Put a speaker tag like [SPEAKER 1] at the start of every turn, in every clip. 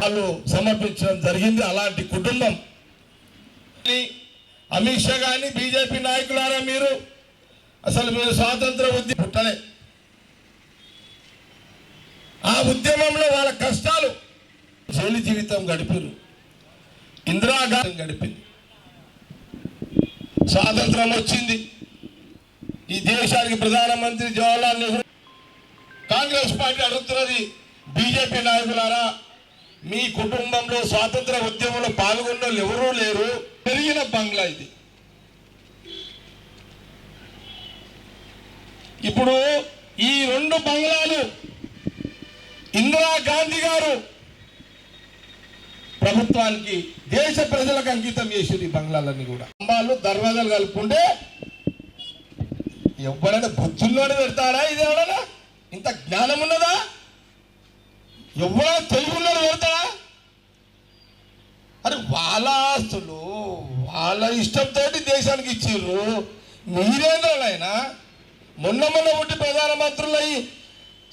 [SPEAKER 1] వాళ్ళు సమర్పించడం జరిగింది. అలాంటి కుటుంబం. అమిత్ షా కానీ బీజేపీ నాయకులారా మీరు? అసలు మీరు స్వాతంత్ర ఉద్యమం పుట్టలే. ఆ ఉద్యమంలో వాళ్ళ కష్టాలు జైలు జీవితం గడిపారు ఇందిరాగాంధీ గడిపింది. స్వాతంత్రం వచ్చింది. ఈ దేశానికి ప్రధానమంత్రి జవహర్లాల్ నెహ్రూ కాంగ్రెస్ పార్టీ అడుగుతున్నది బీజేపీ నాయకులారా. మీ కుటుంబంలో స్వాతంత్ర ఉద్యమంలో పాల్గొన్న ఎవరూ లేరు. పెరిగిన బంగ్లా ఇది. ఇప్పుడు ఈ రెండు బంగ్లాలు ఇందిరా గాంధీ గారు ప్రభుత్వానికి దేశ ప్రజలకు అంకితం చేసింది ఈ బంగ్లాలన్నీ కూడా. స్తంభాలు దర్వాజాలు కలుపుకుంటే ఎవడైనా బుద్ధుల్లోనే పెడతాడా? ఇది ఎవడనా ఇంత జ్ఞానం ఉన్నదా? ఎవరైనా తెలుగులోనే పెడతాడా? కానీ వాళ్ళ ఆస్తులు వాళ్ళ ఇష్టంతో దేశానికి ఇచ్చిర్రు. మీరేంద్రైనా మొన్న మొన్న పుట్టి ప్రధానమంత్రులు అయ్యి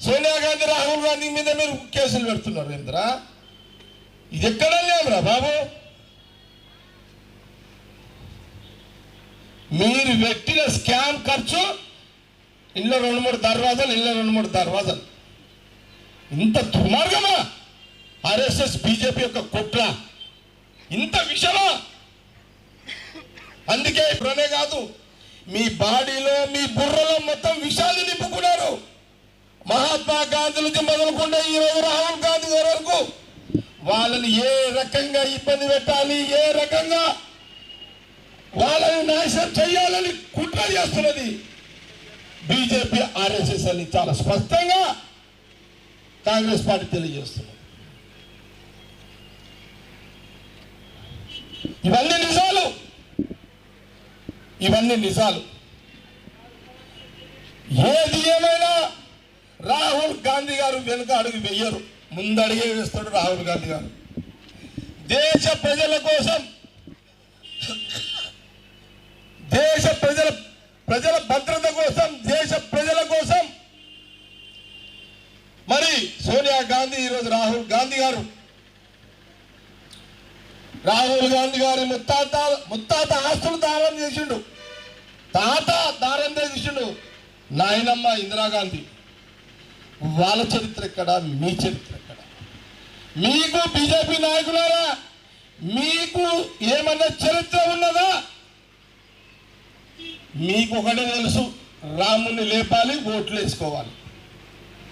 [SPEAKER 1] సోనియా గాంధీ రాహుల్ గాంధీ మీద మీరు కేసులు పెడుతున్నారు ఇంద్ర ఇది ఎక్కడ లేవురా బాబు? మీరు పెట్టిన స్కామ్ ఖర్చు ఇళ్ళ రెండు మూడు దర్వాజాలు ఇళ్ళ రెండు మూడు దర్వాజాలు. ఇంత దుర్మార్గమా? ఆర్ఎస్ఎస్ బీజేపీ యొక్క కుట్ర. ఇంత విషమా? అందుకే ఇప్పుడనే కాదు మీ బాడీలో మీ బుర్రలో మొత్తం విషాలు నింపుకున్నారు. మహాత్మా గాంధీ నుంచి మొదలుకుంటే ఈరోజు రాహుల్ గాంధీ గారి వరకు వాళ్ళని ఏ రకంగా ఇబ్బంది పెట్టాలి ఏ రకంగా వాళ్ళని నాశనం చేయాలని కుట్ర చేస్తున్నది బీజేపీ ఆర్ఎస్ఎస్ అని చాలా స్పష్టంగా కాంగ్రెస్ పార్టీ తెలియజేస్తున్నది. ఇవన్నీ నిజాలు. ఇవన్నీ నిజాలు. ఏది ఏమైనా రాహుల్ గాంధీ గారు వెనుక అడుగు వెయ్యరు ముందడిగే వేస్తాడు రాహుల్ గాంధీ గారు. దేశ ప్రజల కోసం దేశ ప్రజల ప్రజల భద్రత కోసం దేశ ప్రజల కోసం. మరి సోనియా గాంధీ ఈరోజు రాహుల్ గాంధీ గారు రాహుల్ గాంధీ గారి ముత్తాత ముత్తాత ఆస్తులు దానం చేసిండు. తాత దానం చేసిండు. నాయనమ్మ ఇందిరాగాంధీ వాళ్ళ చరిత్ర ఎక్కడ? మీ చరిత్ర ఎక్కడ? మీకు బీజేపీ నాయకులారా మీకు ఏమన్నా చరిత్ర ఉన్నదా? మీకు ఒకటే తెలుసు రాముని లేపాలి ఓట్లు వేసుకోవాలి.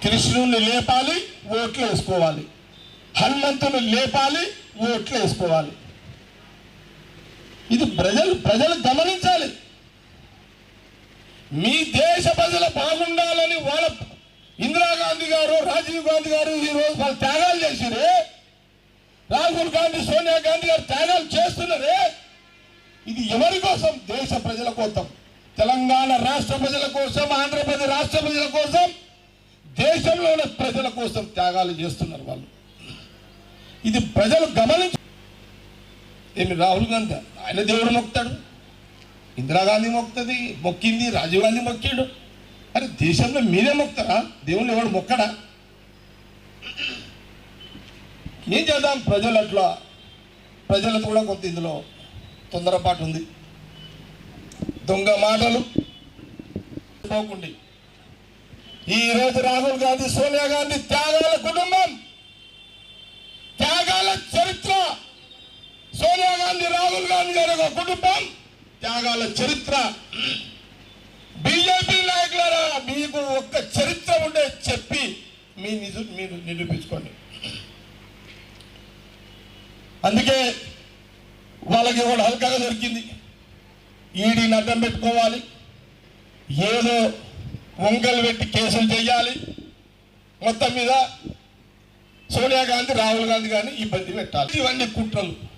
[SPEAKER 1] కృష్ణుని లేపాలి ఓట్లు వేసుకోవాలి. హనుమంతుని లేపాలి ఓట్లు వేసుకోవాలి. ఇది ప్రజలు ప్రజలు గమనించాలి. మీ దేశ ప్రజలు బాగుండాలని వాళ్ళ ఇందిరాగాంధీ గారు రాజీవ్ గాంధీ గారు ఈ రోజు వాళ్ళు త్యాగాలు చేసిరే రాహుల్ గాంధీ సోనియా గాంధీ గారు త్యాగాలు చేస్తున్నారే. ఇది ఎవరి కోసం? దేశ ప్రజల కోసం. తెలంగాణ రాష్ట్ర ప్రజల కోసం ఆంధ్రప్రదేశ్ రాష్ట్ర ప్రజల కోసం దేశంలోని ప్రజల కోసం త్యాగాలు చేస్తున్నారు వాళ్ళు. ఇది ప్రజలు గమనించ ఏమి రాహుల్ గాంధీ? ఆయన దేవుడు మొక్కుతాడు ఇందిరాగాంధీ మొక్కుతుంది మొక్కింది రాజీవ్ గాంధీ మొక్కాడు. అరే దేశంలో మీరే మొక్కుతారా దేవుళ్ళు ఎవడు మొక్కడా? ఏం చేద్దాం? ప్రజలు అట్లా ప్రజలకు కూడా కొంత ఇందులో తొందరపాటు ఉంది. దొంగ మాటలు పోకుండి. ఈ రోజు రాహుల్ గాంధీ సోనియా గాంధీ త్యాగాల కుటుంబం త్యాగాల చరిత్ర. సోనియా గాంధీ రాహుల్ గాంధీ గారి యొక్క కుటుంబం. త్యాగాల చరిత్ర. బీజేపీ నాయకులారా మీకు ఒక్క చరిత్ర ఉండే చెప్పి మీ నిజ మీరు నిరూపించుకోండి. అందుకే వాళ్ళకి కూడా హల్కగా దొరికింది. ఈడీని అడ్డం పెట్టుకోవాలి. ఏదో వంకలు పెట్టి కేసులు చేయాలి మొత్తం మీద సోనియా గాంధీ రాహుల్ గాంధీ గారిని ఇబ్బంది పెట్టాలి. ఇవన్నీ కుట్రలు.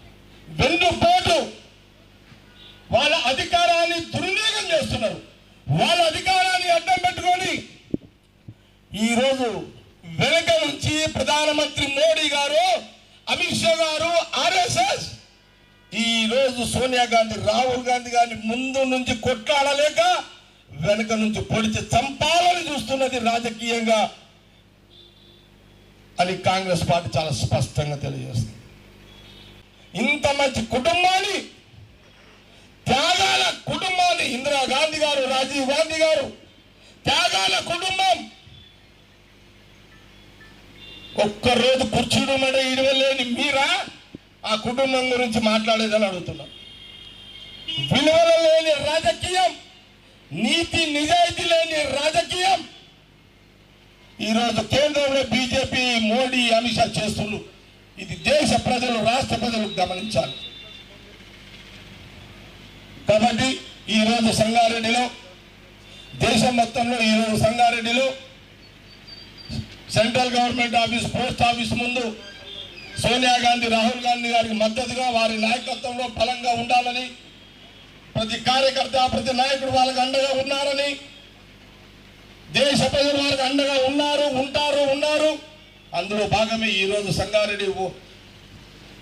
[SPEAKER 1] వెన్నుపోటు వాళ్ళ అధికారాన్ని దుర్వినియోగం చేస్తున్నారు. వాళ్ళ అధికారాన్ని అడ్డం పెట్టుకొని ఈరోజు వెనుక నుంచి ప్రధానమంత్రి మోడీ గారు అమిత్ షా గారు ఆర్ఎస్ఎస్ ఈ రోజు సోనియా గాంధీ రాహుల్ గాంధీ గారిని ముందు నుంచి కొట్లాడలేక వెనుక నుంచి పొడిచి చంపాలని చూస్తున్నది రాజకీయంగా అని కాంగ్రెస్ పార్టీ చాలా స్పష్టంగా తెలియజేస్తుంది. ఇంత మంచి కుటుంబాన్ని త్యాగాల కుటుంబాన్ని ఇందిరాగాంధీ గారు రాజీవ్ గాంధీ గారు త్యాగాల కుటుంబం. ఒక్కరోజు కూర్చుని మన ఇడవలేని మీరా ఆ కుటుంబం గురించి మాట్లాడేదని అడుగుతున్నా. విలువల లేని రాజకీయం నీతి నిజాయితీ లేని రాజకీయం. ఈరోజు కేంద్రంలో బీజేపీ మోడీ అమిత్ షా చేస్తున్నారు. ఇది దేశ ప్రజలు రాష్ట్ర ప్రజలు గమనించాలి. కాబట్టి ఈరోజు సంగారెడ్డిలో దేశం మొత్తంలో ఈరోజు సంగారెడ్డిలో central government office post office ముందు సోనియా గాంధీ రాహుల్ గాంధీ గారికి మద్దతుగా వారి నాయకత్వంలో బలంగా ఉండాలని ప్రతి కార్యకర్త ప్రతి నాయకుడు వాళ్ళకి అండగా ఉన్నారని దేశ ప్రజలు వారికి అండగా ఉన్నారు ఉంటారు అందులో భాగమే ఈరోజు సంగారెడ్డి ఓ-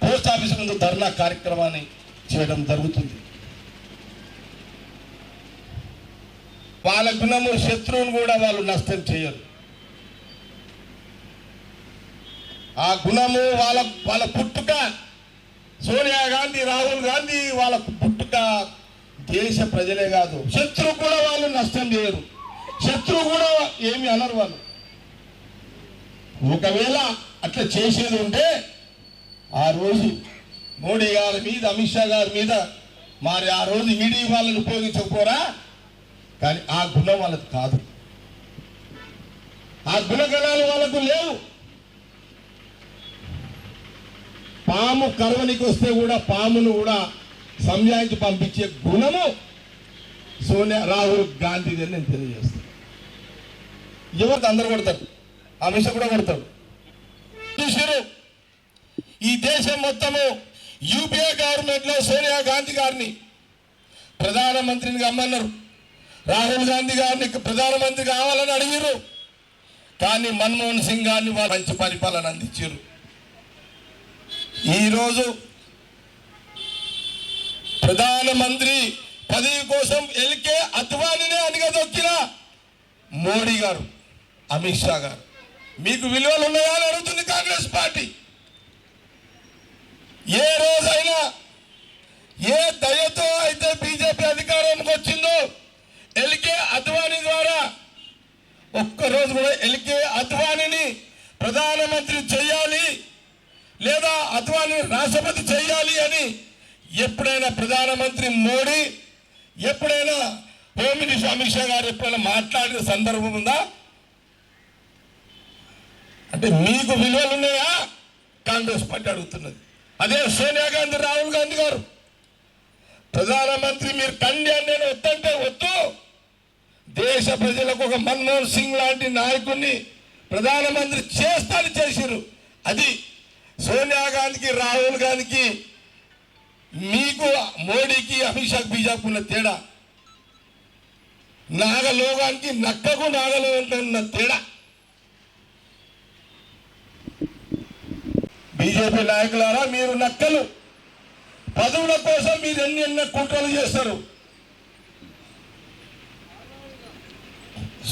[SPEAKER 1] పోస్ట్ ఆఫీస్ ముందు ధర్నా కార్యక్రమాన్ని చేయడం జరుగుతుంది. వాళ్ళ గుణము శత్రువును కూడా వాళ్ళు నష్టం చేయరు. ఆ గుణము వాళ్ళ వాళ్ళ పుట్టుక సోనియా గాంధీ రాహుల్ గాంధీ వాళ్ళ పుట్టుక దేశ ప్రజలే కాదు. శత్రువు కూడా వాళ్ళు నష్టం చేయరు. శత్రువు కూడా ఏమి అనరు వాళ్ళు. ఒకవేళ అట్లా చేసేది ఉంటే ఆ రోజు మోడీ గారి మీద అమిత్ షా గారి మీద మరి ఆ రోజు ఈడీ వాళ్ళని ఉపయోగించకపోరా? కానీ ఆ గుణం వాళ్ళకి కాదు. ఆ గుణగణాలు వాళ్ళకు లేవు. పాము కరువనికి వస్తే కూడా పామును కూడా సంజాయించి పంపించే గుణము సోనియా రాహుల్ గాంధీది అని నేను తెలియజేస్తాను. ఎవరికి అందరు కొడతారు ఆ మిషన్ కూడా కొడతాడు చూసారు ఈ దేశం మొత్తము యూపీఏ గవర్నమెంట్లో సోనియా గాంధీ గారిని ప్రధానమంత్రిని కమ్మన్నారు రాహుల్ గాంధీ గారిని ప్రధానమంత్రి కావాలని అడిగారు కానీ మన్మోహన్ సింగ్ గారిని వారు మంచి పరిపాలన అందించారు ఈరోజు ప్రధానమంత్రి పదవి కోసం ఎల్కే అద్వానినే అనిగదొక్కిన మోడీ గారు అమిత్ షా గారు. మీకు విలువలు ఉన్నాయా అని అడుగుతుంది కాంగ్రెస్ పార్టీ. ఏ రోజైనా ఏ దయతో అయితే బీజేపీ అధికారానికి వచ్చిందో ఎల్కే అద్వానీ ద్వారా ఒక్కరోజు కూడా ఎల్కే అద్వానీని ప్రధానమంత్రి చేయాలి లేదా అద్వానీ రాష్ట్రపతి చేయాలి అని ఎప్పుడైనా ప్రధానమంత్రి మోడీ ఎప్పుడైనా హోమ్ మినిస్టర్ అమిత్ షా గారు ఎప్పుడైనా మాట్లాడిన సందర్భం ఉందా? అంటే మీకు విలువలు ఉన్నాయా? కాంగ్రెస్ పార్టీ అడుగుతున్నది. అదే సోనియా గాంధీ రాహుల్ గాంధీ గారు. ప్రధానమంత్రి మీరు కండి అని నేను వద్దంటే వద్దు. దేశ ప్రజలకు ఒక మన్మోహన్ సింగ్ లాంటి నాయకుడిని ప్రధానమంత్రి చేస్తాను చేసిరు అది సోనియా గాంధీకి రాహుల్ గాంధీకి మీకు మోడీకి అమిత్ షాకి బీజేపీ ఉన్న తేడా. నాగలోగానికి నక్కకు నాగలోగానికి ఉన్న తేడా. బీజేపీ నాయకులారా మీరు నక్కలు. పదవుల కోసం మీరు ఎన్ని ఎన్ని కుట్రలు చేస్తారు?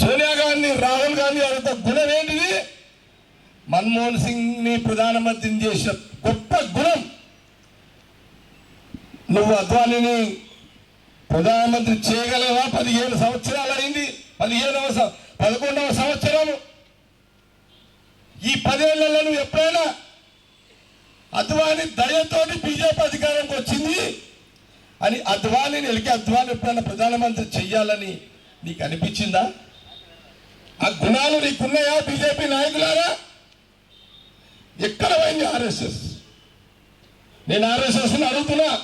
[SPEAKER 1] సోనియా గాంధీ రాహుల్ గాంధీ అడుగుతా గుణం ఏంటిది? మన్మోహన్ సింగ్ని ప్రధానమంత్రిని చేసిన గొప్ప గుణం. నువ్వు అద్వానీని ప్రధానమంత్రి చేయగలవా? పదిహేను సంవత్సరాలు అయింది. పదిహేనవ పదకొండవ సంవత్సరం. ఈ పదేళ్ళలో నువ్వు ఎప్పుడైనా అద్వాని దయతోటి బీజేపీ అధికారంకి వచ్చింది అని అద్వానీని ఎలికి అద్వాని ఎప్పుడైనా ప్రధానమంత్రి చెయ్యాలని నీకు అనిపించిందా? ఆ గుణాలు నీకున్నాయా బీజేపీ నాయకులారా? ఎక్కడ పోయింది ఆర్ఎస్ఎస్? నేను ఆర్ఎస్ఎస్ అడుగుతున్నా.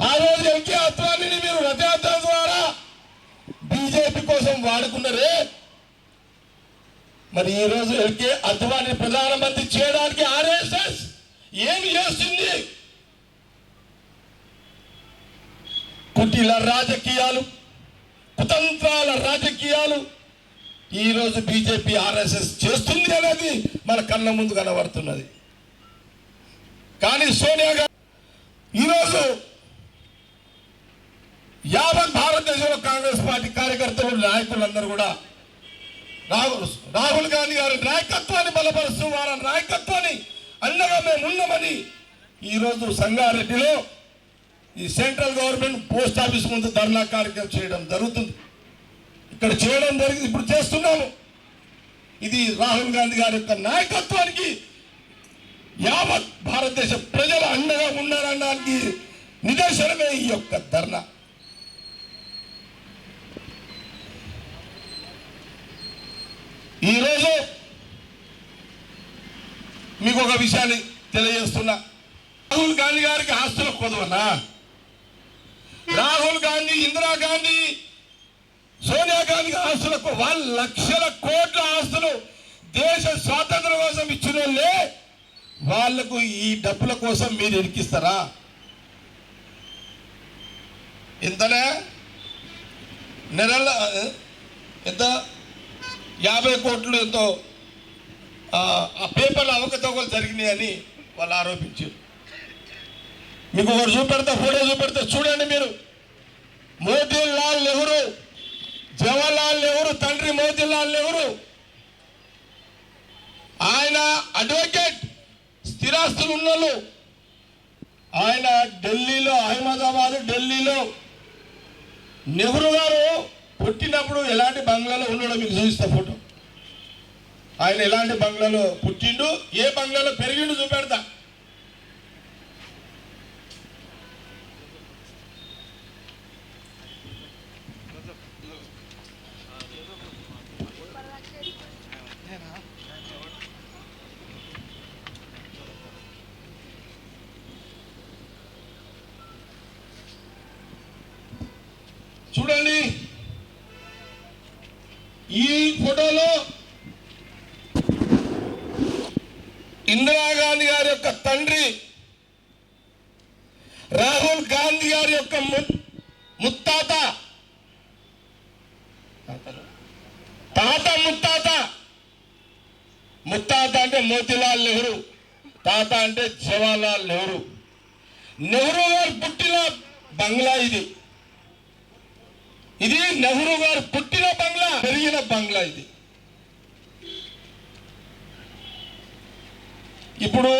[SPEAKER 1] ఆ రోజు ఎల్కే అద్వానీని మీరు రథయాత్ర ద్వారా బీజేపీ కోసం వాడుకున్నారే? మరి ఈ రోజు ఎల్కే అద్వానీ ప్రధానమంత్రి చేయడానికి ఆర్ఎస్ ఏమి చేస్తుంది? కుటిల రాజకీయాలు కుతంత్రాల రాజకీయాలు ఈ రోజు బీజేపీ ఆర్ఎస్ఎస్ చేస్తుంది అనేది మన కళ్ళ ముందు కనబడుతున్నది. కానీ సోనియా గాంధీ ఈరోజు యావత్ భారతదేశంలో కాంగ్రెస్ పార్టీ కార్యకర్తలు నాయకులందరూ కూడా రాహుల్ రాహుల్ గాంధీ గారి నాయకత్వాన్ని బలపరుస్తూ వారి నాయకత్వాన్ని అండగా మేము ఉన్నామని ఈరోజు సంగారెడ్డిలో ఈ సెంట్రల్ గవర్నమెంట్ పోస్ట్ ఆఫీస్ ముందు ధర్నా కార్యక్రమం చేయడం జరుగుతుంది. ఇక్కడ చేయడం జరిగింది. ఇప్పుడు చేస్తున్నాము. ఇది రాహుల్ గాంధీ గారి యొక్క నాయకత్వానికి యావత్ భారతదేశ ప్రజలు అండగా ఉన్నారనడానికి నిదర్శనమే ఈ యొక్క ధర్నా. ఈరోజు మీకు ఒక విషయాన్ని తెలియజేస్తున్నా. రాహుల్ గాంధీ గారికి ఆస్తుల కొదవనా? రాహుల్ గాంధీ ఇందిరాగాంధీ సోనియా గాంధీ ఆస్తులకు వాళ్ళ లక్షల కోట్ల ఆస్తులు దేశ స్వాతంత్రం కోసం ఇచ్చిన వాళ్ళే వాళ్ళకు ఈ డబ్బుల కోసం మీరు ఇరికిస్తారా? ఇంతనే నెలల ఎంత? యాభై కోట్లు ఎంతో ఆ ఆ జరిగినాయని వాళ్ళు ఆరోపించారు. మీకు ఒకటి చూపెడతా ఫోటో చూపెడతా చూడండి మీరు. మోతీలాల్ నెహ్రూ జవహర్లాల్ నెహ్రూ తండ్రి మోతీలాల్ నెహ్రూ. ఆయన అడ్వకేట్ స్థిరాస్తులు ఉన్నోళ్ళు. ఆయన ఢిల్లీలో అహ్మదాబాద్ ఢిల్లీలో. నెహ్రూ గారు పుట్టినప్పుడు ఎలాంటి బంగ్లాలో ఉన్నాడో మీకు చూపిస్తా ఫోటో. ఆయన ఎలాంటి బంగ్లాలో పుట్టిండు ఏ బంగ్లాలో పెరిగిండు చూపెడతా. చూడండి. ఈ ఫోటోలో ఇందిరాగాంధీ గారి యొక్క తండ్రి రాహుల్ గాంధీ గారి యొక్క ముత్తాత. తాత ముత్తాత. ముత్తాత అంటే మోతీలాల్ నెహ్రూ. తాత అంటే జవహర్లాల్ నెహ్రూ. నెహ్రూ గారు పుట్టిన బంగ్లా ఇది. ఇది నెహ్రూ గారు పుట్టిన బంగ్లా పెరిగిన బంగ్లా ఇది. ఇప్పుడు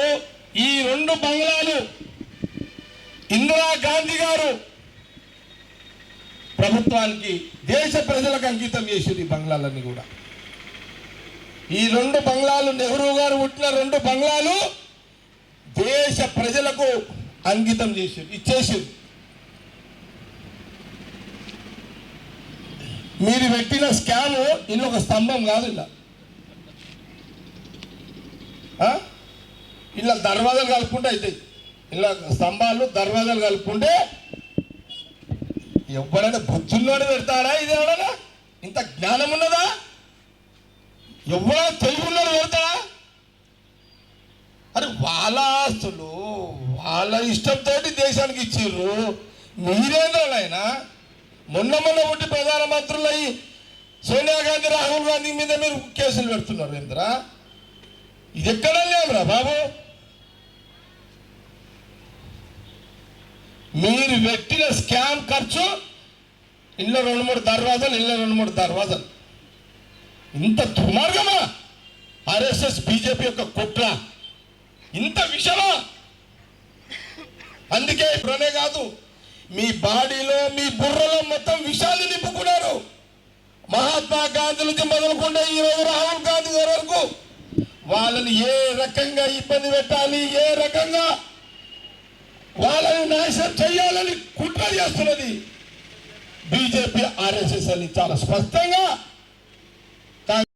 [SPEAKER 1] ఈ రెండు బంగ్లాలు ఇందిరా గాంధీ గారు ప్రభుత్వానికి దేశ ప్రజలకు అంకితం చేసింది ఈ బంగ్లాలన్నీ కూడా. ఈ రెండు బంగ్లాలు నెహ్రూ గారు పుట్టిన రెండు బంగ్లాలు దేశ ప్రజలకు అంకితం చేసింది ఇచ్చేసింది. మీరు పెట్టిన స్కామ్ ఇది ఒక స్తంభం కాదు ఇలా. ఇలా దర్వాజాలు కలుపుకుంటే అవుతాయి ఇలా స్తంభాలు దర్వాజాలు కలుపుకుంటే ఎవరైనా బుద్ధుల్లోనే పెడతాడా? ఇది ఎవడైనా? ఇంత జ్ఞానం ఉన్నదా? ఎవరైనా తెలుగులో పెడతాడా? అరే వాళ్ళ ఆస్తులు వాళ్ళ ఇష్టంతో దేశానికి ఇచ్చిర్రు. మీరేంద్ర మొన్న మొన్న పుట్టి ప్రధానమంత్రులు అయ్యి సోనియా గాంధీ రాహుల్ గాంధీ మీద మీరు కేసులు పెడుతున్నారు ఇంద్ర. ఇది ఎక్కడ లేవురా బాబు? మీరు పెట్టిన స్కామ్ ఖర్చు ఇళ్ళ రెండు మూడు దర్వాజాలు ఇళ్ళ రెండు మూడు దర్వాజాలు. ఇంత దుర్మార్గమా? ఆర్ఎస్ఎస్ బీజేపీ యొక్క కుట్ర. ఇంత విషమా? అందుకే ఇప్పుడనే కాదు మీ బాడీలో మీ బుర్రలో మొత్తం విషాలు నింపుకున్నారు. మహాత్మా గాంధీ నుంచి మొదలుకుంటే ఈ రోజు రాహుల్ గాంధీ గారి వరకు వాళ్ళని ఏ రకంగా ఇబ్బంది పెట్టాలి ఏ రకంగా వాళ్ళని నాశనం చేయాలని కుట్ర చేస్తున్నది బీజేపీ ఆర్ఎస్ఎస్ అని చాలా స్పష్టంగా